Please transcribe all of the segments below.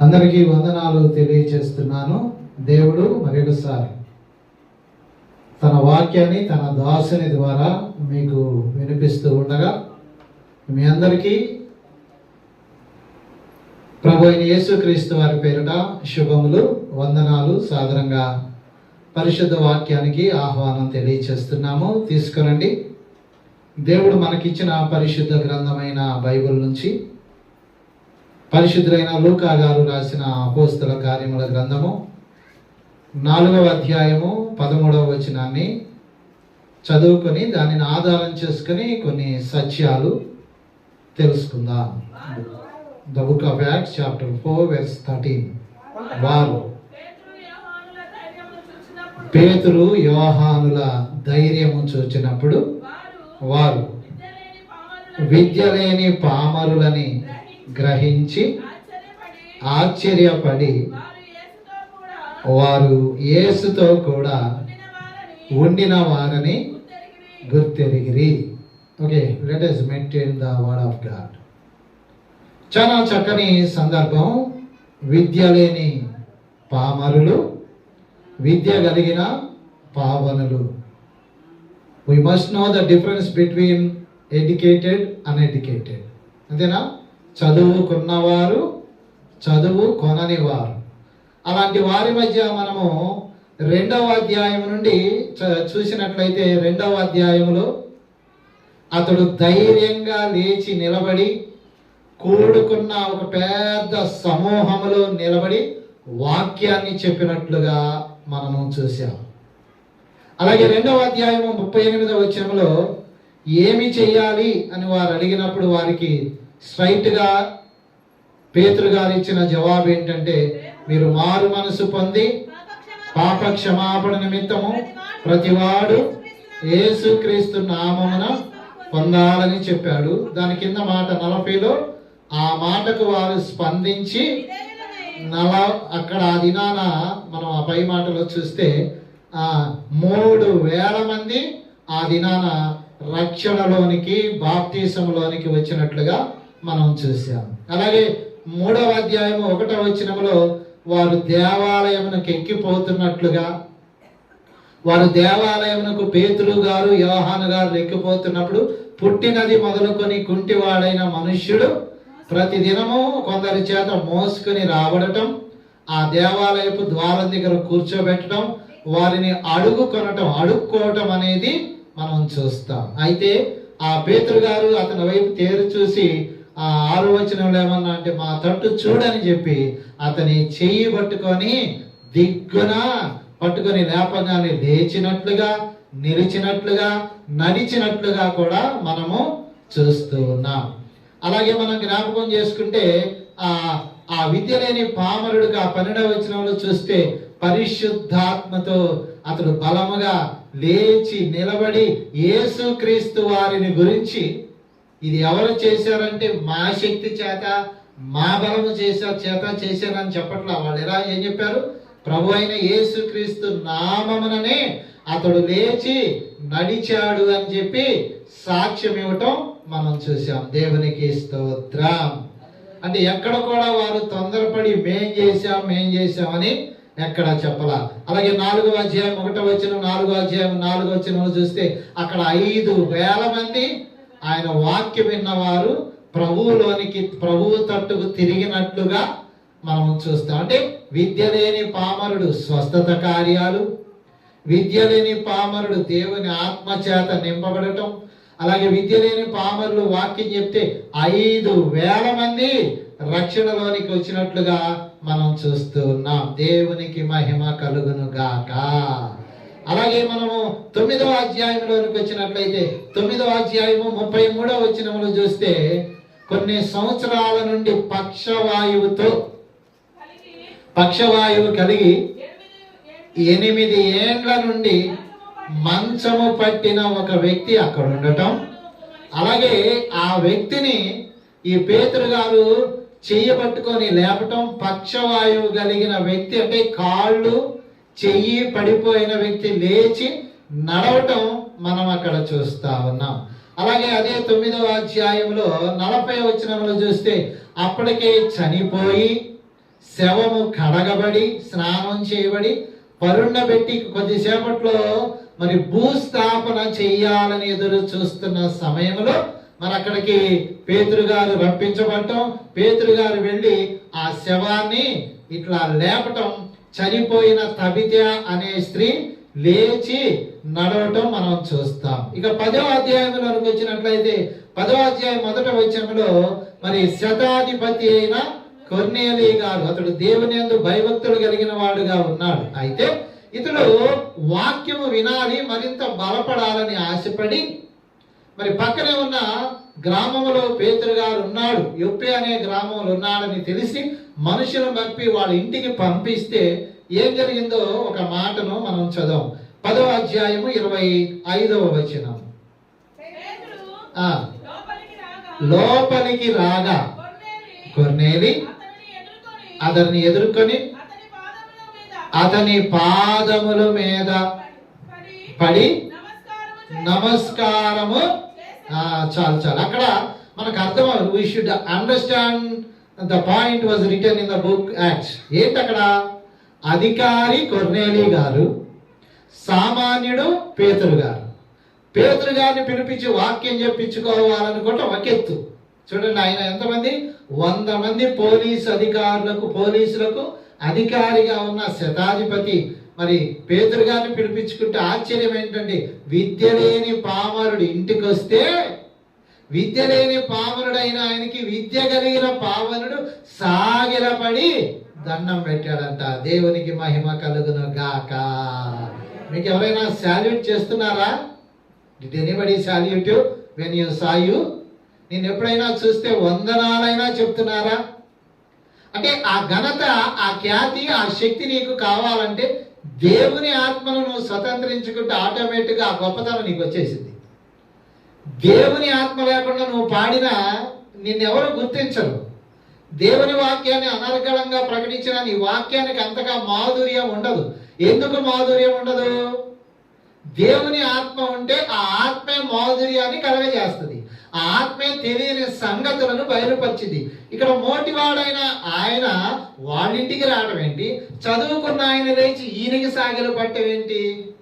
అందరికీ వందనాలు తెలియచేస్తున్నాను దేవుడు మరొకసారి తన వాక్యాన్ని తన దాసుని ద్వారా మీకు వినిపిస్తూ ఉండగా మీ అందరికీ ప్రభు అయిన యేసుక్రీస్తు వారి పేరిట శుభములు వందనాలు సాధారణంగా పరిశుద్ధ వాక్యానికి ఆహ్వానం తెలియచేస్తున్నాము తీసుకురండి. దేవుడు మనకిచ్చిన పరిశుద్ధ గ్రంథమైన బైబిల్ నుంచి పరిశుద్ధులైన లూకా గారు రాసిన అపోస్తుల కార్యముల గ్రంథము నాలుగవ అధ్యాయము పదమూడవ వచనాన్ని చదువుకొని దానిని ఆధారం చేసుకుని కొన్ని సత్యాలు తెలుసుకుందాం. The book of Acts chapter four verse thirteen వారు పేతురు యోహానుల ధైర్యము చూచినప్పుడు వారు విద్య లేని పామరులని గ్రహించి ఆశ్చర్యపడి వారు యేసుతో కూడా ఉండిన వారని గుర్తెరిగిరి. Okay let us maintain the word of God చాలా చక్కని సందర్భం. విద్య లేని పామరులు విద్య కలిగిన పావనులు. We must know the difference between educated uneducated అంతేనా? చదువుకున్నవారు చదువు కొనని వారు అలాంటి వారి మధ్య మనము రెండవ అధ్యాయం నుండి చ- చూసినట్లయితే రెండవ అధ్యాయంలో అతడు ధైర్యంగా లేచి నిలబడి కూడుకున్న ఒక పెద్ద సమూహములో నిలబడి వాక్యాన్ని చెప్పినట్లుగా మనము చూసాం అలాగే రెండవ అధ్యాయము ముప్పై ఎనిమిదవ వచ్చంలో ఏమి చేయాలి అని వారు అడిగినప్పుడు వారికి స్ట్రైట్గా పేతురు గారు ఇచ్చిన జవాబు ఏంటంటే మీరు మారు మనసు పొంది పాప క్షమాపణ నిమిత్తము ప్రతివాడు యేసుక్రీస్తు నామమున పొందాలని చెప్పాడు. దాని కింద మాట నలభైలో ఆ మాటకు వారు స్పందించి నల అక్కడ ఆ దినాన మనం ఆ పై మాటలో చూస్తే ఆ మూడు వేల మంది ఆ దినాన రక్షణలోనికి బాప్తీసంలోనికి వచ్చినట్లుగా మనం చూసాం అలాగే మూడవ అధ్యాయం ఒకటవ వచనంలో వారు దేవాలయమునకు ఎక్కిపోతున్నట్లుగా వారు దేవాలయమునకు పేతులు గారు యోహాను గారు ఎక్కిపోతున్నప్పుడు పుట్టినది మొదలుకొని కుంటివాడైన మనుష్యుడు ప్రతి దినము కొందరి చేత మోసుకొని రాబడటం ఆ దేవాలయపు ద్వారం దగ్గర కూర్చోబెట్టడం వారిని అడుగు కొనటం అడుక్కోవటం అనేది మనం చూస్తాం. అయితే ఆ పేతురు గారు అతని వైపు తేరు చూసి ఆ ఆరు వచనంలో ఏమన్నా అంటే మా తట్టు చూడని చెప్పి అతని చెయ్యి పట్టుకొని దిగ్గున పట్టుకొని లేపగానే లేచినట్లుగా నిలిచినట్లుగా నడిచినట్లుగా కూడా మనము చూస్తూ ఉన్నాం. అలాగే మనం జ్ఞాపకం చేసుకుంటే ఆ ఆ విద్య లేని పామరుడికి ఆ పన్నెండవ వచనంలో చూస్తే పరిశుద్ధాత్మతో అతడు బలముగా లేచి నిలబడి యేసుక్రీస్తు వారిని గురించి ఇది ఎవరు చేశారంటే మా శక్తి చేత మా బలము చేశారు చేత చేశారని చెప్పట్లా వాళ్ళు ఎలా ఏం చెప్పారు? ప్రభు అయిన యేసుక్రీస్తు నామముననే అతడు లేచి నడిచాడు అని చెప్పి సాక్ష్యం ఇవ్వటం మనం చూసాం దేవునికి స్తోత్రం. అంటే ఎక్కడ కూడా వారు తొందరపడి మేం చేశాం మేం చేశామని ఎక్కడ చెప్పలా? అలాగే నాలుగో అధ్యాయం ఒకటో వచ్చిన నాలుగో అధ్యాయం నాలుగో వచ్చిన చూస్తే అక్కడ ఐదు వేల మంది ఆయన వాక్యం విన్నవారు ప్రభువులోనికి ప్రభువు తట్టుకు తిరిగినట్లుగా మనం చూస్తాం. అంటే విద్య లేని పామరుడు స్వస్థత కార్యాలు విద్య లేని పామరుడు దేవుని ఆత్మ చేత నింపబడటం అలాగే విద్య లేని పామరులు వాక్యం చెప్తే ఐదు వేల మంది రక్షణలోనికి వచ్చినట్లుగా మనం చూస్తూ ఉన్నాం. దేవునికి మహిమ కలుగును గాక అలాగే మనము తొమ్మిదవ అధ్యాయంలోనికి వచ్చినట్లయితే తొమ్మిదవ అధ్యాయము ముప్పై మూడవ వచ్చినములు చూస్తే కొన్ని సంవత్సరాల నుండి పక్షవాయువుతో పక్షవాయువు కలిగి ఎనిమిది ఏండ్ల నుండి మంచము పట్టిన ఒక వ్యక్తి అక్కడ ఉండటం. అలాగే ఆ వ్యక్తిని ఈ పేతురు గారు చెయ్యి పట్టుకొని లేపటం పక్షవాయువు కలిగిన వ్యక్తి అంటే కాళ్ళు చెయ్యి పడిపోయిన వ్యక్తి లేచి నడవటం మనం అక్కడ చూస్తా ఉన్నాం. అలాగే అదే తొమ్మిదవ అధ్యాయంలో నలభై వచనంలో చూస్తే అప్పటికే చనిపోయి శవము కడగబడి స్నానం చేయబడి పరుండబెట్టి కొద్దిసేపట్లో మరి భూస్థాపన చెయ్యాలని ఎదురు చూస్తున్న సమయంలో మరి అక్కడికి పేతురు గారు రప్పించబడటం పేతురు గారు వెళ్ళి ఆ శవాన్ని ఇట్లా లేపటం చనిపోయిన తబిత అనే స్త్రీ లేచి నడవటం మనం చూస్తాం. ఇక పదో అధ్యాయంలోకి వచ్చినట్లయితే పదో అధ్యాయం మొదట వచ్చినప్పుడు మరి శతాధిపతి అయిన కొర్నేలి గారు అతడు దేవుని ఎందు భయభక్తులు కలిగిన వాడుగా ఉన్నాడు. అయితే ఇతడు వాక్యము వినాలి మరింత బలపడాలని ఆశపడి మరి పక్కనే ఉన్న గ్రామంలో పేతురు గారు ఉన్నాడు. యొప్పే అనే గ్రామంలో ఉన్నాడని తెలిసి మనుషులను పంపి వాళ్ళ ఇంటికి పంపిస్తే ఏం జరిగిందో ఒక మాటను మనం చదవం. పదవ అధ్యాయము ఇరవై ఐదవ వచనం. లోపలికి రాగా కొర్నేలి కొర్నేలి అతనిని ఎదుర్కొని అతని పాదముల మీద పడి నమస్కారము చాలు చాలు. అక్కడ మనకు అర్థం we should understand the point was written in the book Acts ఏంటి అక్కడ అధికారి కొర్నేలి గారు సామాన్యుడు పేతురు గారు. పేతురు గారిని పిలిపించి వాక్యం చెప్పించుకోవాలనుకుంటే ఒక ఎత్తు చూడండి ఆయన ఎంతమంది? వంద మంది పోలీసు అధికారులకు పోలీసులకు అధికారిగా ఉన్న శతాధిపతి. మరి పేతురు గారిని పిలిపించుకుంటే ఆశ్చర్యం ఏంటంటే విద్య లేని పామరుడు ఇంటికి వస్తే విద్య లేని పావనుడైన ఆయనకి విద్య కలిగిన పావనుడు సాగిలపడి దండం పెట్టాడంట. దేవునికి మహిమ కలుగును గాక. మీకు ఎవరైనా శాల్యూట్ చేస్తున్నారా did anybody salute when you saw నేను ఎప్పుడైనా చూస్తే వందనాలైనా చెప్తున్నారా? అంటే ఆ ఘనత ఆ ఖ్యాతి ఆ శక్తి నీకు కావాలంటే దేవుని ఆత్మను నువ్వు స్వతంత్రించుకుంటే ఆటోమేటిక్గా ఆ గొప్పతనం నీకు వచ్చేసింది. దేవుని ఆత్మ లేకుండా నువ్వు పాడినా నిన్నెవరు గుర్తించరు. దేవుని వాక్యాన్ని అనర్గళంగా ప్రకటించిన నీ వాక్యానికి అంతగా మాధుర్యం ఉండదు. ఎందుకు మాధుర్యం ఉండదు? దేవుని ఆత్మ ఉంటే ఆ ఆత్మే మాధుర్యాన్ని కలగజేస్తుంది. ఆ ఆత్మే తెలియని సంగతులను బయలుపరిచింది. ఇక్కడ మోటివాడైన ఆయన వాళ్ళింటికి రావడం ఏంటి? చదువుకున్న ఆయన లేచి ఈయనకి సాగిలు పట్టవేంటి ఏంటి?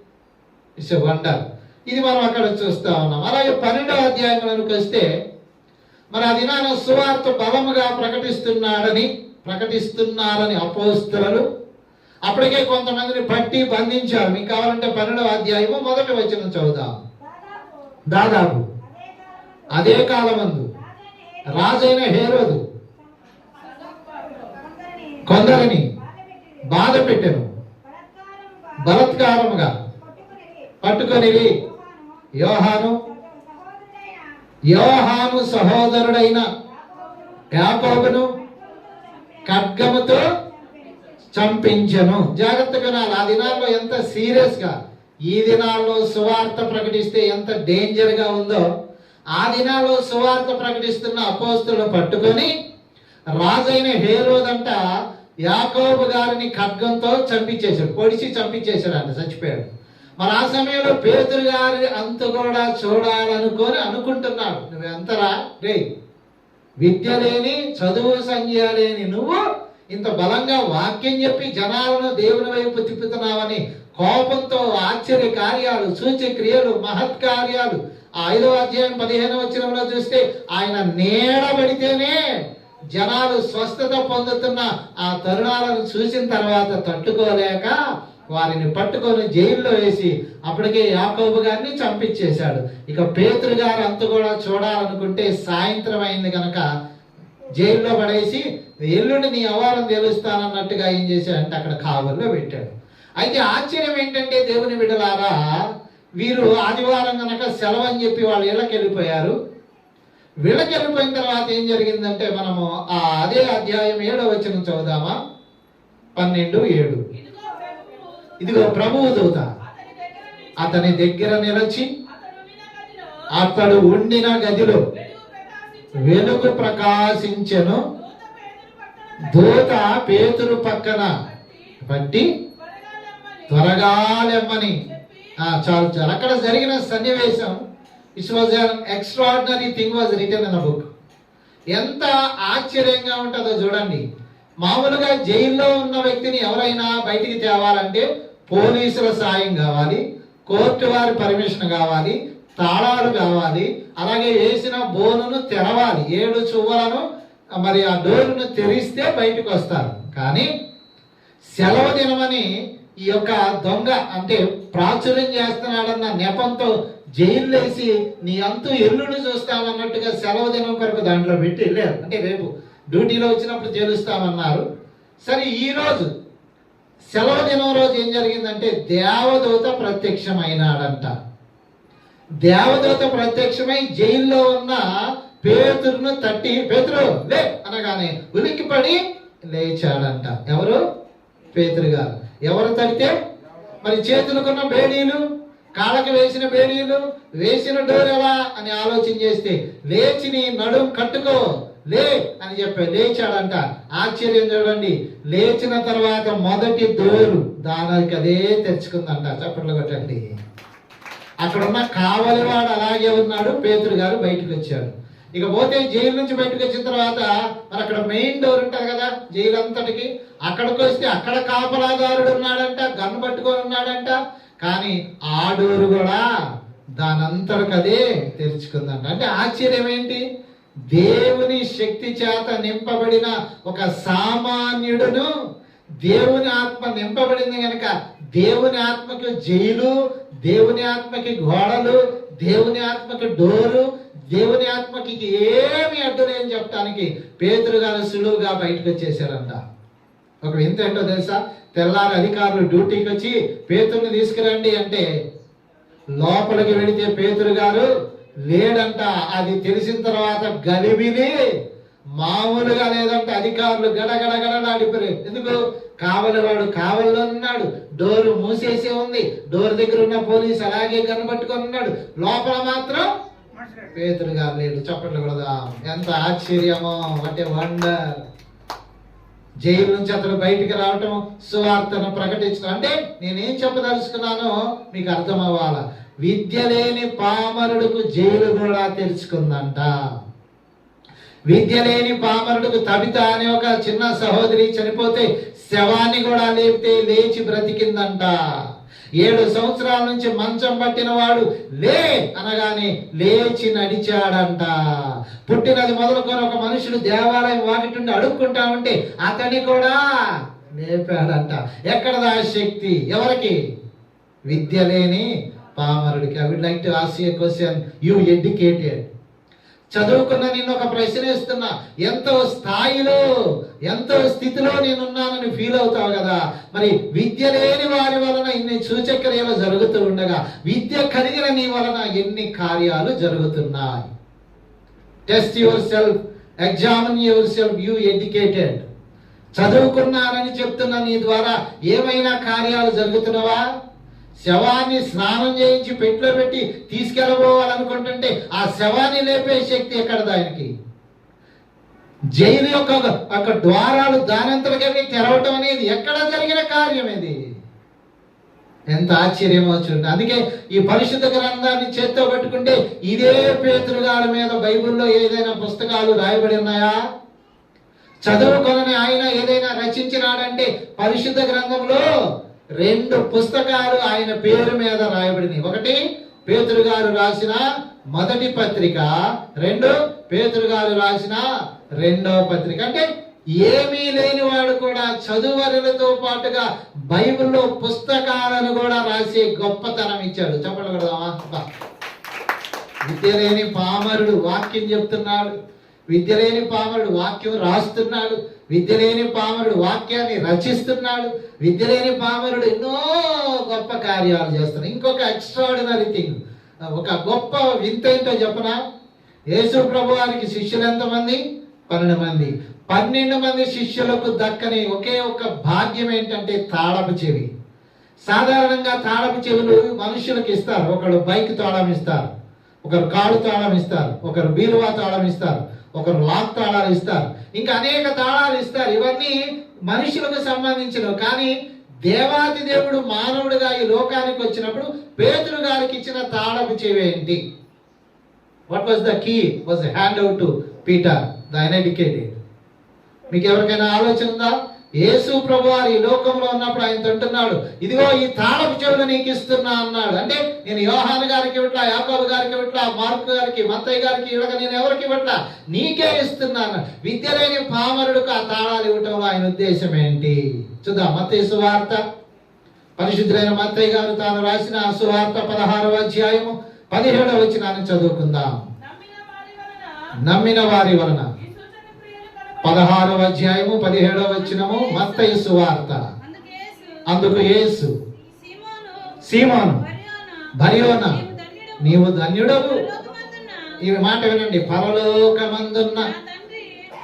ఇట్స్ వండర్ ఇది మనం అక్కడ చూస్తా ఉన్నాం. అలాగే పన్నెండవ అధ్యాయంలోకి వస్తే మరి ఆ దినాన సువార్త బలముగా ప్రకటిస్తున్నాడని ప్రకటిస్తున్నారని అపోస్తులను అప్పటికే కొంతమందిని పట్టి బంధించారు. మీకు కావాలంటే పన్నెండవ అధ్యాయము మొదటి వచ్చిన చదువుదాం. దాదాపు అదే కాలమందు రాజైన హేరోదు కొందరిని బాధ పెట్టెను బలాత్కారముగా బలత్కారముగా పట్టుకొని యోహాను యోహాను సహోదరుడైన యాకోబును ఖడ్గముతో చంపించను. జాగ్రత్తగా నాలు ఆ దినాల్లో ఎంత సీరియస్గా ఈ దినాల్లో సువార్త ప్రకటిస్తే ఎంత డేంజర్గా ఉందో ఆ దినాల్లో సువార్త ప్రకటిస్తున్న అపోస్తులు పట్టుకొని రాజైన హేరోదంట యాకోబు గారిని ఖడ్గంతో చంపించేశాడు పొడిచి చంపించేశాడు అంట చచ్చిపోయాడు. మరి ఆ సమయంలో పేతురు గారి అంత కూడా చూడాలనుకొని అనుకుంటున్నాడు. నువ్వు ఎంతరా? రే విద్య లేని చదువు సంఖ్య లేని నువ్వు ఇంత బలంగా వాక్యం చెప్పి జనాలను దేవుని వైపు తిప్పుతున్నావని కోపంతో ఆశ్చర్య కార్యాలు సూచ్య క్రియలు మహత్ కార్యాలు. ఆ ఐదవ అధ్యాయం పదిహేను వచనంలో చూస్తే ఆయన నీడబడితేనే జనాలు స్వస్థత పొందుతున్న ఆ తరుణాలను చూసిన తర్వాత తట్టుకోలేక వారిని పట్టుకొని జైల్లో వేసి అప్పటికే యాకోబు గారిని చంపించేశాడు. ఇక పేతురు గారు అంత కూడా చూడాలనుకుంటే సాయంత్రం అయింది కనుక జైల్లో పడేసి ఎల్లుండి నీ అవారం తెలుస్తానన్నట్టుగా ఏం చేశాడంటే అక్కడ కావల్లో పెట్టాడు. అయితే ఆశ్చర్యం ఏంటంటే దేవుని విడలారా వీరు ఆదివారం కనుక సెలవు అని చెప్పి వాళ్ళు ఇళ్ళకి వెళ్ళిపోయారు వీళ్ళకి వెళ్ళిపోయిన తర్వాత ఏం జరిగిందంటే మనము ఆ అదే అధ్యాయం ఏడో వచ్చిన చదువుదామా? పన్నెండు ఏడు. ఇదిగో ప్రభువు దూత. అతని దగ్గర అతని నిలిచి అతడు ఉండిన గదిలో వెలుగు ప్రకాశించను. దూత పేతురు పక్కన పట్టి త్వరగా లెమ్మని. చాలు చాలు. అక్కడ జరిగిన సన్నివేశం it was extraordinary thing was written in book ఎంత ఆశ్చర్యంగా ఉంటుందో చూడండి. మామూలుగా జైల్లో ఉన్న వ్యక్తిని ఎవరైనా బయటికి తేవాలంటే పోలీసుల సాయం కావాలి కోర్టు వారి పర్మిషన్ కావాలి తాళాలు కావాలి అలాగే వేసిన బోనును తెరవాలి. ఏడు చువ్వలను మరి ఆ డోరును తెరిస్తే బయటకు వస్తారు. కానీ సెలవు దినమని ఈ యొక్క దొంగ అంటే ప్రాచుర్యం చేస్తున్నాడన్న నెపంతో జైలు వేసి నీ అంతు ఎల్లుండి చూస్తామన్నట్టుగా సెలవు దినం కొరకు దాంట్లో పెట్టి వెళ్ళారు. అంటే రేపు డ్యూటీలో వచ్చినప్పుడు తెలుస్తామన్నారు సరే ఈరోజు సెలవు దినం రోజు ఏం జరిగిందంటే దేవదూత ప్రత్యక్షమైనాడంట. దేవదూత ప్రత్యక్షమై జైల్లో ఉన్న పేతురును తట్టి పేతురు లే అనగానే ఉలిక్కిపడి లేచాడంట. ఎవరు? పేతురు గారు. ఎవరు తడితే? మరి చేతులకున్న బేడీలు కాళ్ళకి వేసిన బేడీలు వేసిన డోర్ ఎలా అని ఆలోచన చేస్తే లేచి నీ నడుం కట్టుకో. లే అని చెప్పి లేచాడంట. ఆశ్చర్యం చూడండి. లేచిన తర్వాత మొదటి దోరు దానికి అదే తెచ్చుకుందంట. చప్పట్లు కొట్టండి. అక్కడ ఉన్న కావలివాడు అలాగే ఉన్నాడు. పేతురు గారు బయటకు వచ్చాడు ఇక పోతే జైలు నుంచి బయటకు వచ్చిన తర్వాత మరి అక్కడ మెయిన్ డోర్ ఉంటుంది కదా జైలు అంతటికి అక్కడికి వస్తే అక్కడ కాపలాదారుడు ఉన్నాడంట గన్ పట్టుకొని ఉన్నాడంట. కానీ ఆ డోరు కూడా దానంతటికదే తెరుచుకుందంట. అంటే ఆశ్చర్యం ఏంటి? దేవుని శక్తి చేత నింపబడిన ఒక సామాన్యుడును దేవుని ఆత్మ నింపబడింది కనుక దేవుని ఆత్మకి జైలు దేవుని ఆత్మకి గోడలు దేవుని ఆత్మకి డోరు దేవుని ఆత్మకి ఏమి అడ్డు లేని చెప్పడానికి పేతురు గారు సులువుగా బయటకు వచ్చేసారంట ఒక వింత ఏంటో తెలుసా? తెల్లారి అధికారులు డ్యూటీకి వచ్చి పేతుర్ని తీసుకురండి అంటే లోపలికి వెళితే పేతురు గారు లేడంట అది తెలిసిన తర్వాత గలిబిలి మామూలుగా లేదంటే అధికారులు గడగడగడ గడలాడిపోయారు ఎందుకు? కావలివాడు కావలిలో ఉన్నాడు డోరు మూసేసి ఉంది. డోర్ దగ్గర ఉన్న పోలీసు అలాగే కనబట్టుకొని ఉన్నాడు. లోపల మాత్రం పేతురు గారు లేడు. చప్పట్లు కూడా ఎంత ఆశ్చర్యమో అంటే వండర్ జైలు నుంచి అతడు బయటికి రావటం సువార్తను ప్రకటించడం. అంటే నేనేం చెప్పదలుచుకున్నానో మీకు అర్థం అవ్వాలా? విద్య లేని పామరుడుకు జైలు కూడా తెరుచుకుందంట. విద్య లేని పామరుడుకు తబిత అనే ఒక చిన్న సహోదరి చనిపోతే శవాన్ని కూడా లేపితే లేచి బ్రతికిందంట. ఏడు సంవత్సరాల నుంచి మంచం పట్టిన వాడు లే అనగానే లేచి నడిచాడంట. పుట్టినది మొదలుకొని ఒక మనుషుడు దేవాలయం వాకిటుండి అడుక్కుంటా ఉంటే అతని కూడా లేపాడంట. ఎక్కడదా శక్తి? ఎవరికి? విద్య లేని పామరుడికి. I would like to ask a question you educated చదువుకున్న నేను ఒక ప్రశ్న ఇస్తున్నా. ఎంతో స్థాయిలో ఎంతో స్థితిలో నేనున్నానని ఫీల్ అవుతావు కదా. మరి విద్య లేని వారి వలన ఇన్ని సూచక్రియలు జరుగుతూ ఉండగా విద్య కలిగిన నీ వలన ఎన్ని కార్యాలు జరుగుతున్నాయి? Test yourself examine yourself you educated చదువుకున్నానని చెప్తున్న నీ ద్వారా ఏమైనా కార్యాలు జరుగుతున్నవా? శవాన్ని స్నానం చేయించి పెట్లో పెట్టి తీసుకెళ్ళబోవాలనుకుంటుంటే ఆ శవాన్ని లేపే శక్తి ఎక్కడ దానికి జైలు యొక్క ఒక ద్వారాలు దానంతటికీ తెరవటం అనేది ఎక్కడ జరిగిన కార్యం ఇది? ఎంత ఆశ్చర్యమో చూడండి. అందుకే ఈ పరిశుద్ధ గ్రంథాన్ని చేత్తో పట్టుకుంటే ఇదే పేతురు మీద బైబిల్లో ఏదైనా పుస్తకాలు రాయబడి ఉన్నాయా? చదువుకొనని ఆయన ఏదైనా రచించినాడంటే పరిశుద్ధ గ్రంథంలో రెండు పుస్తకాలు ఆయన పేరు మీద రాయబడినాయి ఒకటి పేతురు గారు రాసిన మొదటి పత్రిక రెండు పేతురు గారు రాసిన రెండవ పత్రిక. అంటే ఏమీ లేని వాడు కూడా చదువరులతో పాటుగా బైబిల్లో పుస్తకాలను కూడా రాసే గొప్పతనం ఇచ్చాడు. చెప్పండి విద్య లేని పామరుడు వాక్యం చెప్తున్నాడు. విద్య లేని పామరుడు వాక్యం రాస్తున్నాడు. విద్య లేని పామరుడు వాక్యాన్ని రచిస్తున్నాడు. విద్య లేని పామరుడు ఎన్నో గొప్ప కార్యాలు చేస్తున్నాడు. ఇంకొక ఎక్స్ట్రాడినరీ థింగ్ ఒక గొప్ప వింత ఏంటో చెప్పనా? యేసు ప్రభు వారికి శిష్యులు ఎంతమంది? పన్నెండు మంది. పన్నెండు మంది శిష్యులకు దక్కని ఒకే ఒక భాగ్యం ఏంటంటే తాళపు చెవి. సాధారణంగా తాళపు చెవులు మనుషులకు ఇస్తారు. ఒకడు బైక్ తాళం ఇస్తారు. ఒకరు కాడు తాళం ఇస్తారు. ఒకరు బీరువా తాళం ఇస్తారు. ఒకరు లాక్ తాళాలు ఇస్తారు. ఇంకా అనేక తాళాలు ఇస్తారు. ఇవన్నీ మనుషులకు సంబంధించినవి. కానీ దేవాది దేవుడు మానవుడిగా ఈ లోకానికి వచ్చినప్పుడు పేతురు గారికి ఇచ్చిన తాళపు చెవేంటి what was the key was hand out to Peter the uneducated మీకు ఎవరికైనా ఆలోచన ఉందా? యేసు ప్రభు వారు ఈ లోకంలో ఉన్నప్పుడు ఆయన అంటున్నాడు ఇదిగో ఈ తాళపు చెవులు నీకు ఇస్తున్నా అన్నాడు. అంటే నేను యోహాన్ గారికి ఇవ్వట్లా యాకోబు గారికి ఇవ్వట్లా మార్కు గారికి మత్తయ్య గారికి ఇవ్వక నేను ఎవరికి ఇవ్వట్లా? నీకే ఇస్తున్నాను విద్య లేని పామరుడికి ఆ తాళాలు ఇవ్వటంలో ఆయన ఉద్దేశం ఏంటి? చూద్దాం మత్తయ్య సువార్త. పరిశుద్ధులైన మత్తయ్య గారు తాను రాసిన ఆ సువార్త పదహారవ అధ్యాయము పదిహేడవ వచనాన్ని చదువుకుందాం. నమ్మిన వారి వలన నమ్మిన వారి వలన ఈ సూచన క్రియలు కనబడు. పదహారవ అధ్యాయము పదిహేడవ వచనము మత్తయి సువార్త అందుకు యేసు, అందుకు యేసు. సీమోను, బర్యోనా, నీవు ధన్యుడవు. ఈ మాట వినండి. పరలోకమందున్న.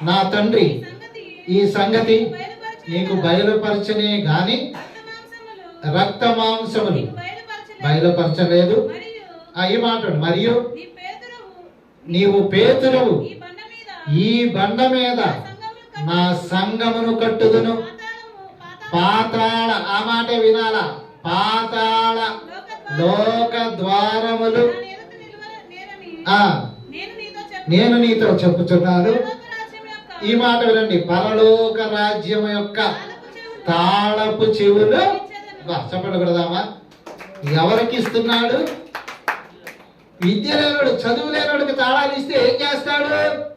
నా తండ్రి. ఈ సంగతి నీకు బయలుపరచనే గాని రక్త మాంసములు బయలుపరచలేదు. ఈ మాట మరియు నీవు పేతురవు. ఈ బండ మీద నా సంగమును కట్టుదును. పాతాళ ఆ మాట వినాల? పాతాళ లోక ద్వారములు. ఆ నేను నీతో చెప్పుచున్నాను. ఈ మాట వినండి. పరలోక రాజ్యం యొక్క తాళపు చెవులు. చెప్పండి కొడదామా? ఎవరికి ఇస్తున్నాడు? విద్య లేనుడు చదువు లేనుడికి తాళాలు ఇస్తే ఏం చేస్తాడు?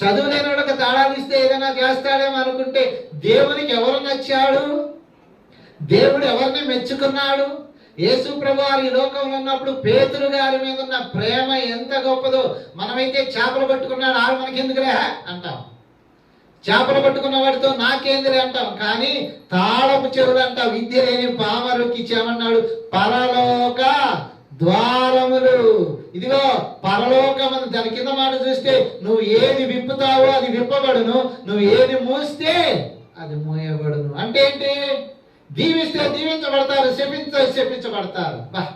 చదువు లేనుడికి తాళాలు ఇస్తే ఏదైనా చేస్తాడేమో అనుకుంటే దేవునికి ఎవరు నచ్చాడు? దేవుడు ఎవరిని మెచ్చుకున్నాడు? యేసు ప్రభు వారు ఈ లోకంలో ఉన్నప్పుడు పేతురు గారి మీద ఉన్న ప్రేమ ఎంత గొప్పదో. మనమైతే చేపలు పట్టుకున్నాడు ఆరు మనకి ఎందుకులే అంటాం. చేపలు పట్టుకున్న వాడితో నాకేందిలే అంటాం. కానీ తాళపు చెవులు అంటాం విద్య లేని పామరుకి ఇచ్చామన్నాడు పరలోక ద్వారములు. ఇదిగో పరలోకమని దాని కింద మాట చూస్తే నువ్వు ఏది విప్పుతావో అది విప్పబడును నువ్వు ఏది మూస్తే అది మూయబడును. అంటే ఏంటి? దీవిస్తే దీవించబడతారు శపించ శపించబడతారు. బా.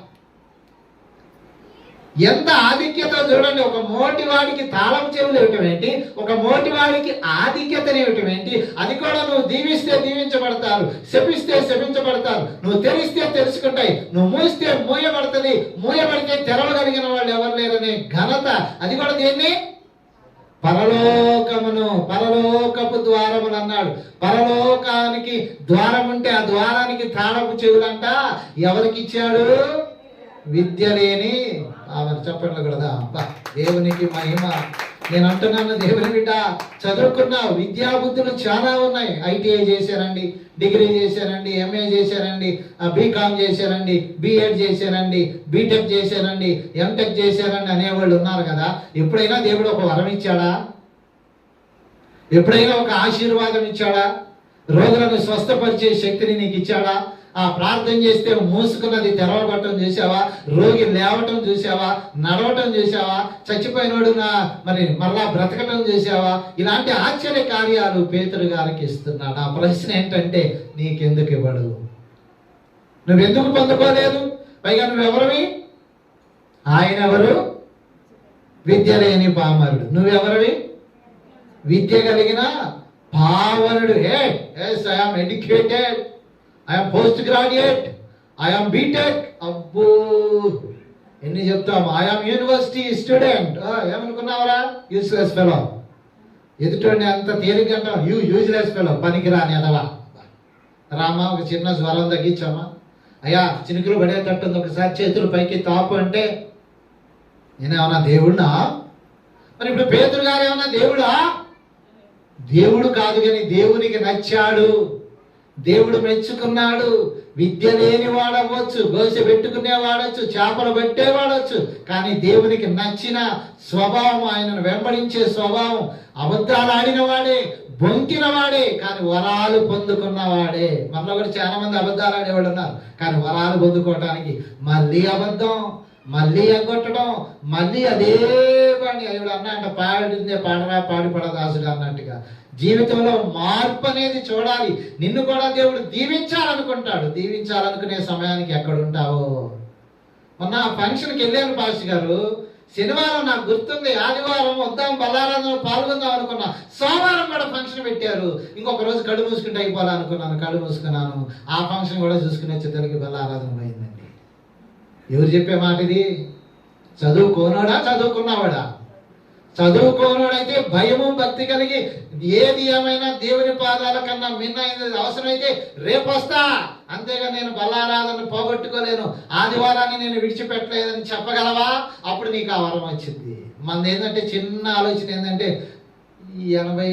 ఎంత ఆధిక్యత చూడండి ఒక మోటి వాడికి తాళం చెవులు ఇవ్వటం ఏంటి? ఒక మోటి వాడికి ఆధిక్యతని ఇవ్వటం ఏంటి? అది కూడా నువ్వు దీవిస్తే దీవించబడతారు శపిస్తే శపించబడతారు నువ్వు తెలిస్తే తెలుసుకుంటాయి నువ్వు మూస్తే మూయబడుతుంది మూయబడితే తెరవగలిగిన వాళ్ళు ఎవరు లేరనే ఘనత. అది కూడా దేన్ని? పరలోకమును పరలోకపు ద్వారములు అన్నాడు. పరలోకానికి ద్వారం ఉంటే ఆ ద్వారానికి తాళపు చెవులంట. ఎవరికి ఇచ్చాడు? విద్య లేని ఆమె చెప్పండి కదా అబ్బా, దేవునికి మహిమ. నేను అంటున్నాను దేవుని బిడ్డ చదువుకున్న విద్యాబుద్ధులు చాలా ఉన్నాయి. ఐటీఐ చేశారండి డిగ్రీ చేశారండి ఎంఏ చేశారండి బీకామ్ చేశారండి బిఎడ్ చేశారండి బీటెక్ చేశారండి ఎంటెక్ చేశారండి అనేవాళ్ళు ఉన్నారు కదా. ఎప్పుడైనా దేవుడు ఒక వరం ఇచ్చాడా? ఎప్పుడైనా ఒక ఆశీర్వాదం ఇచ్చాడా? రోగులను స్వస్థపరిచే శక్తిని నీకు ఇచ్చాడా? ఆ ప్రార్థన చేస్తే మూసుకున్నది తెరవబట్టం చూసావా? రోగి లేవటం చూసావా? నడవటం చూసావా? చచ్చిపోయినోడు నా మరి మరలా బ్రతకటం చూసావా? ఇలాంటి ఆశ్చర్య కార్యాలు పేతురు గారికి ఇస్తున్నాడు. ఆ ప్రశ్న ఏంటంటే నీకెందుకు ఇవ్వడు? నువ్వెందుకు పొందుకోలేదు? పైగా నువ్వెవరివి? ఆయన ఎవరు? విద్య లేని పామరుడు. నువ్వెవరివి? విద్య కలిగిన పావనుడు. Yes I'm educated I'm post graduate I'm BTech అబ్బో! ఎన్ని చెప్తాం? ఐఎమ్ యూనివర్సిటీ స్టూడెంట్ ఏమనుకున్నావరా? యూస్లెస్ ఫెలో ఎదుటండి అంత తేలిక అంటాం యూ యూజ్లెస్ ఫెలో పనికిరాని అదవా. రామా ఒక చిన్న జ్వరం తగ్గించామా అయ్యా చినుకులు పడేటట్టుంది. ఒకసారి చేతులు పైకి తాపు అంటే నేనేమన్నా దేవుడినా మరి ఇప్పుడు పేతురు గారు ఏమన్నా దేవుడా? దేవుడు కాదు కానీ దేవునికి నచ్చాడు. దేవుడు మెచ్చుకున్నాడు. విద్య లేని వాడవచ్చు గోసె పెట్టుకునే వాడచ్చు చేపలు పెట్టే వాడచ్చు కానీ దేవునికి నచ్చిన స్వభావం ఆయనను వెంబడించే స్వభావం అబద్ధాలు ఆడిన వాడే బొంకిన వాడే కానీ వరాలు పొందుకున్న వాడే మనలో కూడా చాలా మంది అబద్ధాలు ఆడేవాడు ఉన్నారు కానీ వరాలు పొందుకోవటానికి మళ్ళీ అబద్ధం. మళ్ళీ ఎగ్గొట్టడం మళ్ళీ అదే పని ఇవిడ అన్న అంటే పాడిందే పాడరా పాడి అన్నట్టుగా. జీవితంలో మార్పు అనేది చూడాలి. నిన్ను కూడా దేవుడు దీవించాలనుకుంటాడు. దీవించాలనుకునే సమయానికి ఎక్కడుంటావో? మొన్న ఫంక్షన్కి వెళ్ళాను పాస్ గారు. శనివారం నాకు గుర్తుంది. ఆదివారం వద్దాం బల్లారాధనలో పాల్గొందాం అనుకున్నా. సోమవారం కూడా ఫంక్షన్ పెట్టారు. ఇంకొక రోజు కళ్ళు మూసుకుంటే అయిపోవాలనుకున్నాను కళ్ళు మూసుకున్నాను. ఆ ఫంక్షన్ కూడా చూసుకునే చిత్తలకి బల్లారాధన పోయిందండి ఎవరు చెప్పే మాట ఇది? చదువుకోనాడా? చదువుకున్నావాడా? చదువుకోనోడైతే భయము భక్తి కలిగి ఏది ఏమైనా దేవుని పాదాల కన్నా మిన్నైనది అవసరమైతే రేపు వస్తా. అంతేగా నేను బలారాధన పోగొట్టుకోలేను. ఆదివారాన్ని నేను విడిచిపెట్టలేదని చెప్పగలవా? అప్పుడు నీకు ఆ వరం వచ్చింది. మనది ఏంటంటే చిన్న ఆలోచన ఏంటంటే ఎనభై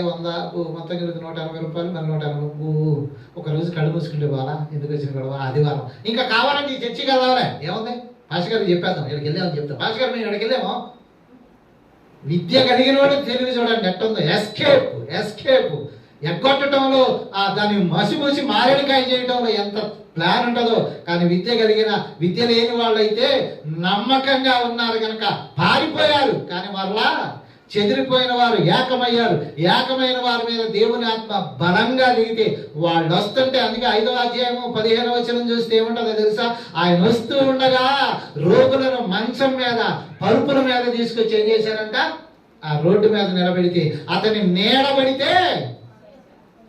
వంద మొత్తం కలిపి నూట ఎనభై రూపాయలు మరి నూట ఎనభై ఊ, ఒక రోజు కళ్ళు మూసుకుంటే బాలా ఎందుకు వచ్చిన గొడవ? ఆదివారం. ఇంకా కావాలంటే ఈ చర్చికి వెళ్ళాలే ఏముంది? భాష గారు చెప్పేద్దాం. ఇక్కడికి వెళ్ళామని చెప్తాం. భాష గారు మేము ఇక్కడికి వెళ్ళాము. విద్య కలిగిన వాడు తెలివి చూడండి. ఎట్టుందో ఎస్కేప్ ఎస్కేప్ ఎగ్గొట్టడంలో ఆ దాన్ని మసిమూసి మారేడుకాయ చేయడంలో ఎంత ప్లాన్ ఉంటుందో. కానీ విద్య కలిగిన విద్య లేని వాళ్ళైతే నమ్మకంగా ఉన్నారు కనుక పారిపోయారు. కానీ మరలా చెదిరిపోయిన వారు ఏకమయ్యారు. ఏకమైన వారి మీద దేవుని ఆత్మ బలంగా దిగితే వాళ్ళు వస్తుంటే అందుకే ఐదో అధ్యాయము పదిహేను వచనం చూస్తే ఏముంటుందో తెలుసా? ఆయన వస్తూ ఉండగా రోగులను మంచం మీద పరుపుల మీద తీసుకొచ్చి ఏం చేశారంట? ఆ రోడ్డు మీద నిలబెడితే అతని నీడబడితే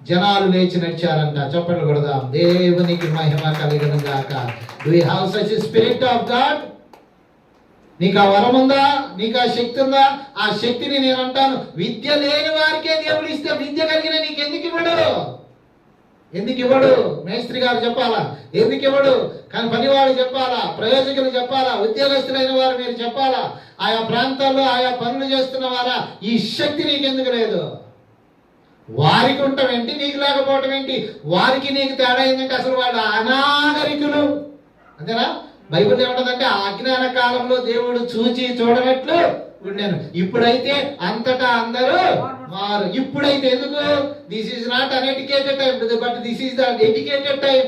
జనాలు లేచి నడిచారంట. చెప్పండి కొడదాం. దేవునికి మహిమ కలిగిన గాక. Do you have such spirit of God నీకు ఆ వరం ఉందా నీకు ఆ శక్తి ఉందా ఆ శక్తిని నేను అంటాను విద్య లేని వారికే దేవుడు ఇస్తే విద్య కలిగిన నీకు ఎందుకు ఇవ్వడు? ఎందుకు ఇవ్వడు? మేస్త్రి గారు చెప్పాలా? ఎందుకు ఇవ్వడు? కానీ పనివాడు చెప్పాలా? ప్రయోజకులు చెప్పాలా? ఉద్యోగస్తులైన వారు మీరు చెప్పాలా? ఆయా ప్రాంతాల్లో ఆయా పనులు చేస్తున్న వారా? ఈ శక్తి నీకు ఎందుకు లేదు? వారికి ఉండటం ఏంటి? నీకు లేకపోవటం ఏంటి? వారికి నీకు తేడా ఏంటంటే అసలు వాళ్ళు అనాగరికులు. అంతేనా? బైబిల్ ఏమంటదంటే అజ్ఞాన కాలంలో దేవుడు చూచి చూడనట్లు ఉండేను. ఇప్పుడైతే అంతటా అందరూ మారు ఇప్పుడైతే ఎందుకు? This is not uneducated time but this is uneducated time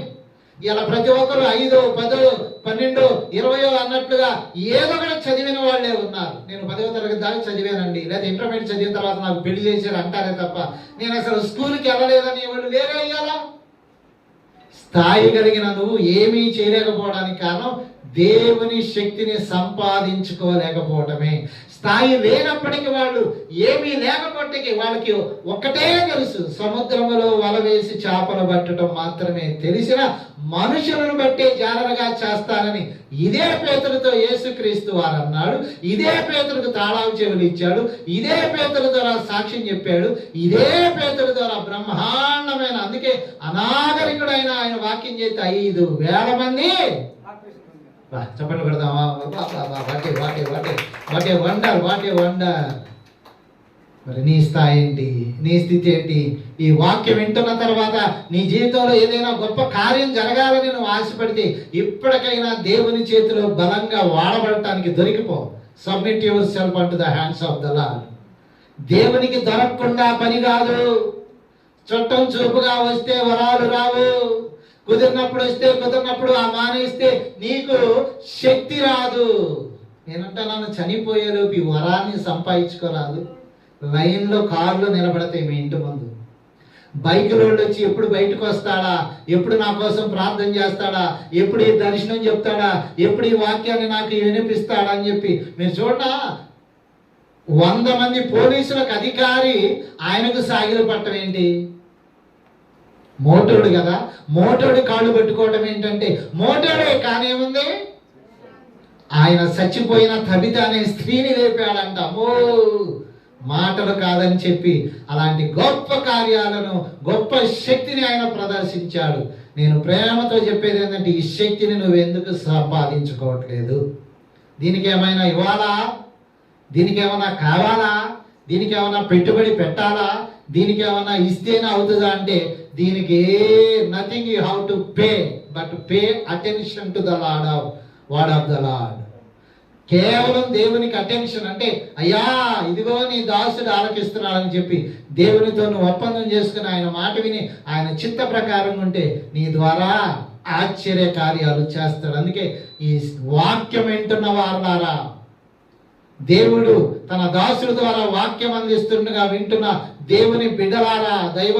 ఇలా ప్రతి ఒక్కరు ఐదో పదో పన్నెండు ఇరవయో అన్నట్లుగా ఏదో ఒకటి చదివిన వాళ్ళే ఉన్నారు. నేను పదవ తరగతి దాకా చదివానండి. లేదా ఇంటర్మీడియట్ చదివిన తర్వాత నాకు పెళ్ళి చేశారు అంటారే తప్ప నేను అసలు స్కూల్కి వెళ్ళలేదని వాళ్ళు వేరే అయ్యాలా స్థాయి కలిగిన నువ్వు ఏమీ చేయలేకపోవడానికి కారణం దేవుని శక్తిని సంపాదించుకోలేకపోవటమే. స్థాయి లేనప్పటికీ వాళ్ళు ఏమీ లేకపోతే వాళ్ళకి ఒక్కటే తెలుసు. సముద్రములో వల వేసి చేపలు పట్టడం మాత్రమే తెలిసిన మనుషులను బట్టే జాలరగా చేస్తానని ఇదే పేతులతో యేసుక్రీస్తు వారు అన్నాడు. ఇదే పేతులకు తాళాలు చెవులు ఇచ్చాడు. ఇదే పేతుల ద్వారా సాక్ష్యం చెప్పాడు. ఇదే పేతుల ద్వారా బ్రహ్మాండమైన అందుకే అనాగరికుడైన ఆయన వాక్యం చేస్తే ఐదు వేల మంది చప్పట్లు పెడదామా what a what a what a. What a wonder what a wonder మరి నీ స్థాయి ఏంటి? నీ స్థితి ఏంటి? ఈ వాక్యం వింటున్న తర్వాత నీ జీవితంలో ఏదైనా గొప్ప కార్యం జరగాలని నువ్వు ఆశపడితే ఇప్పటికైనా దేవుని చేతిలో బలంగా వాడబడటానికి దొరికిపో. Submit yourself unto the hands of the Lord దేవునికి దొరకకుండా పని కాదు. చుట్టం చూపుగా వస్తే వరాలు రావు. కుదిరినప్పుడు వస్తే కుదిరినప్పుడు ఆ మానేస్తే నీకు శక్తి రాదు. నేనంటున్నాను చనిపోయేలోపు ఈ వరాన్ని సంపాదించుకోరాదు. లైన్లో కార్లు నిలబడతాయి మీ ఇంటి ముందు. బైక్ రోడ్డు వచ్చి ఎప్పుడు బయటకు వస్తాడా? ఎప్పుడు నా కోసం ప్రార్థన చేస్తాడా? ఎప్పుడు ఈ దర్శనం చెప్తాడా? ఎప్పుడు ఈ వాక్యాన్ని నాకు వినిపిస్తాడా అని చెప్పి. మీరు చూడ వంద మంది పోలీసులకు అధికారి ఆయనకు సాగిలు పట్టం ఏంటి? మోటోడు కదా. మోటోడు కాళ్ళు పెట్టుకోవడం ఏంటంటే మోటోడే కానేముంది ఆయన చచ్చిపోయిన తబిత అనే స్త్రీని లేపాడంట. ఓ మాటలు కాదని చెప్పి అలాంటి గొప్ప కార్యాలను గొప్ప శక్తిని ఆయన ప్రదర్శించాడు. నేను ప్రేమతో చెప్పేది ఏంటంటే ఈ శక్తిని నువ్వు ఎందుకు సంపాదించుకోవట్లేదు? దీనికి ఏమైనా ఇవ్వాలా? దీనికి ఏమైనా కావాలా? దీనికి ఏమైనా పెట్టుబడి పెట్టాలా? దీనికి ఏమైనా ఇస్తేనే అవుతుందా అంటే దీనికి ఏ nothing you have to pay but pay attention to the Lord of word of the Lord కేవలం దేవునికి అటెన్షన్ అంటే అయ్యా ఇదిగో నీ దాసుడు ఆలకిస్తున్నాడని చెప్పి దేవునితో నువ్వు ఒప్పందం చేసుకుని ఆయన మాట విని ఆయన చిత్త ప్రకారం ఉంటే నీ ద్వారా ఆశ్చర్య కార్యాలు చేస్తాడు. అందుకే ఈ వాక్యం వింటున్న వారులారా దేవుడు తన దాసుడి ద్వారా వాక్యం అందిస్తుండగా వింటున్న దేవుని బిడ్డలారా దైవ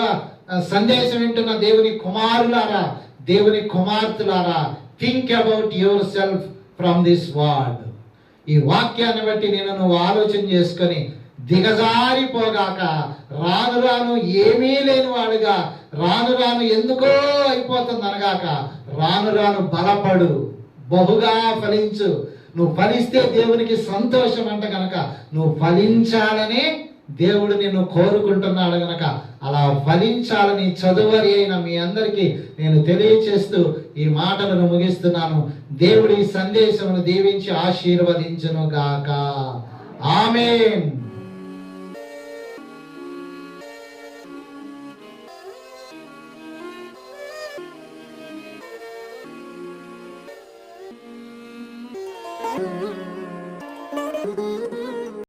సందేశం వింటున్న దేవుని కుమారులారా దేవుని కుమార్తెలారా think about yourself from this word ఈ వాక్యాన్ని బట్టి నేను నువ్వు ఆలోచన చేసుకొని దిగజారిపోగాక రాను రాను ఏమీ లేని వాడుగా రాను రాను ఎందుకో అయిపోతుంది అనగాక రాను రాను బలపడు బహుగా ఫలించు. నువ్వు ఫలిస్తే దేవునికి సంతోషం అంట కనుక నువ్వు ఫలించాలని దేవుడు నిన్ను కోరుకుంటున్నాడు గనక అలా ఫలించాలని చదువరి అయిన మీ అందరికీ నేను తెలియచేస్తూ ఈ మాటలను ముగిస్తున్నాను. దేవుడి సందేశమును దీవించి ఆశీర్వదించును గాక ఆమెన్.